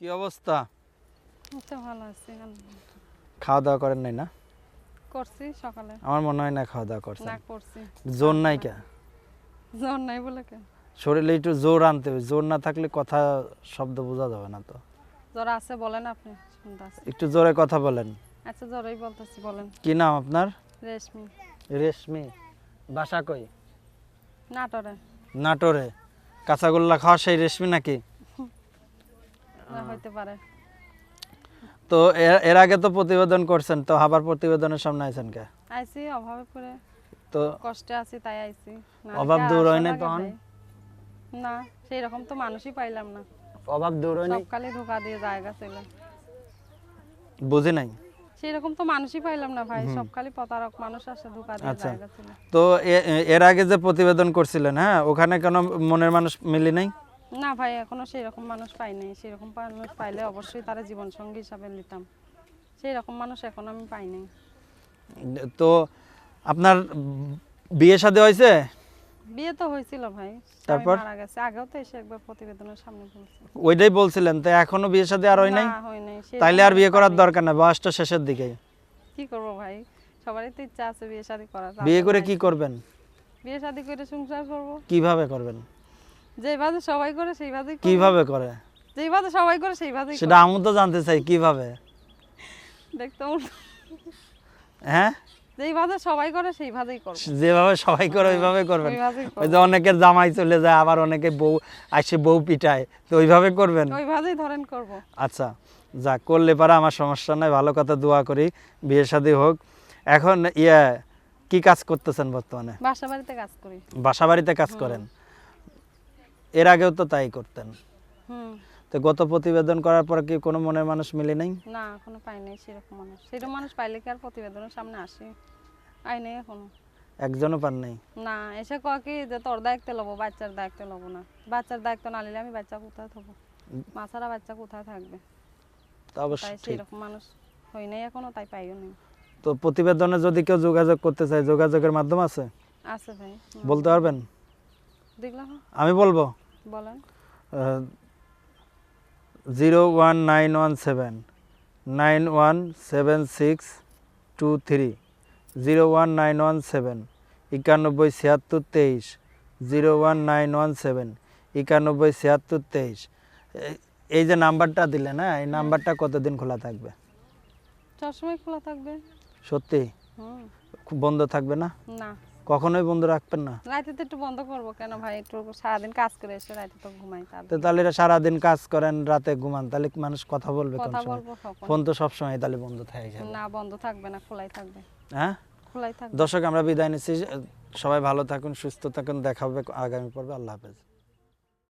কি অবস্থা? তো ভালো আছি। খাওয়া দাওয়া করেন নাই না? করছি সকালে। আমার মনে হয় না খাওয়া দাওয়া করছেন। না করছি। জোর নাই কে? জ্বর নাই বলে কেন শরীরে একটু জোর আনতে হবে। জোর না থাকলে কথা শব্দ বোঝা যাবে না তো। জোর আছে বলেন আপনি একটু জোরে কথা বলেন। আচ্ছা জ্বরই বলতেছি বলেন। কি নাম আপনার? রেশমি। রেশমি। বাসা কই? নাটোরে। নাটোরে। কাঁচাগোল্লা খাওয়া সেই রেশমি নাকি? না পারে। তো এর- আগে তো প্রতিবেদন করছেন তো আবার প্রতিবেদনের সামনে আছেন কে? আইছি অভাবে পড়ে। তো কষ্টে আছি তাই আইছি। অভাব দূর হয় নাই তখন? না সেই রকম তো মানুষই পাইলাম না। অভাব দূর হয়নি সব খালি ধোকা দিয়ে জায়গা ছিল। বুঝি নাই? সেই রকম তো মানুষই পাইলাম না ভাই সব খালি প্রতারক মানুষ আসে ধোকা দিয়ে আচ্ছা। জায়গা ছিল। তো এর আগে যে প্রতিবেদন করছিলেন হ্যাঁ ওখানে কেন মনের মানুষ মিলি নাই? না ভাই এখনও সেই রকম মানুষ পাই নাই। সেই রকম মানুষ পাইলে অবশ্যই তারা জীবন সঙ্গী হিসাবে নিতাম। সেই রকম মানুষ এখন আমি পাই নাই। তো আপনার বিয়ে শাদী হয়েছে? বিয়ে তো হয়েছিল ভাই। তারপর? মারা গেছে। আগেও তো এসে একবার প্রতিবেদনের সামনে বলছে। ওইটাই বলছিলেন তো এখনও বিয়ে শাদী আর হয় নাই? না, তাইলে আর বিয়ে করার দরকার নাই বয়সটা শেষের দিকে। কি করব ভাই? সবারই তো ইচ্ছা আছে বিয়ে শাদী করার বিয়ে করে কি করবেন? বিয়ে শাদী করে সংসার করব। কীভাবে করবেন? যেভাবে সবাই করে। কীভাবে করে? যেভাবে সবাই করে সেইভাবেই সেটা আমি তো জানতে চাই কীভাবে? দেখতে হ্যাঁ? যেইভাবে সবাই করে সেইভাবেই করব। যেভাবে সবাই করে ওইভাবে করবেন। ওই যে অনেকের জামাই চলে যায় আবার অনেকে বউ আসে বউ পিটায়। তো ওইভাবে করবেন? ওইভাবেই ধরেন করব। আচ্ছা যা করলে পারে আমার সমস্যা নাই ভালো কথা দোয়া করি বিয়ে শাদী হোক। এখন ইয়ে কি কাজ করতেছেন বর্তমানে? বাসা বাড়িতে কাজ করি। বাসা বাড়িতে কাজ করেন? এর আগেও তো তাই করতেন। হুম। তো গত প্রতিবেদন করার পর কি কোনো মনের মানুষ মিলে নাই? না এখনও পাই নাই সেরকম মানুষ। সেরকম মানুষ পাইলে কি আর প্রতিবেদনের সামনে আসে? পাই নাই এখনও। একজনও পান নাই? না এসে কয় কি যে তোর দায়িত্ব লবো বাচ্চার দায়িত্ব লবো না। বাচ্চার দায়িত্ব না নিলে আমি বাচ্চা কোথায় থাকব মা ছাড়া বাচ্চা কোথায় থাকবে? তা অবশ্যই সেরকম মানুষ হই নাই এখনও তাই পাইও নাই। তো প্রতিবেদনে যদি কেউ যোগাযোগ করতে চায় যোগাযোগের মাধ্যম আছে? আছে ভাই বলতে পারবেন? দেখলাম। আমি বলব? বলেন। Zero one nine one seven nine one seven six two three zero one nine one seven একানব্বই ছিয়াত্তর তেইশ zero one nine one seven একানব্বই ছিয়াত্তর তেইশ। এই যে নাম্বারটা দিলেন হ্যাঁ এই নাম্বারটা কতদিন খোলা থাকবে? সবসময় খোলা থাকবে। সত্যি? বন্ধ থাকবে না? না। কখনোই বন্ধ রাখবেন না। রাতে তো একটু বন্ধ করব কেন ভাই? একটু সারাদিন কাজ করে এসে রাতে তো ঘুমাই তাহলে। তাহলে এরা সারাদিন কাজ করেন রাতে ঘুমান তাহলে কি মানুষ কথা বলবে কোন কথা সময়? ফোন তো সব সময় তাহলে বন্ধ থাকে না বন্ধ থাকবে না খোলাই থাকবে। হ্যাঁ? খোলাই থাকবে। দর্শক আমরা বিদায় নিচ্ছি। সবাই ভালো থাকুন সুস্থ থাকুন দেখা হবে আগামী পর্বে। আল্লাহ হাফেজ।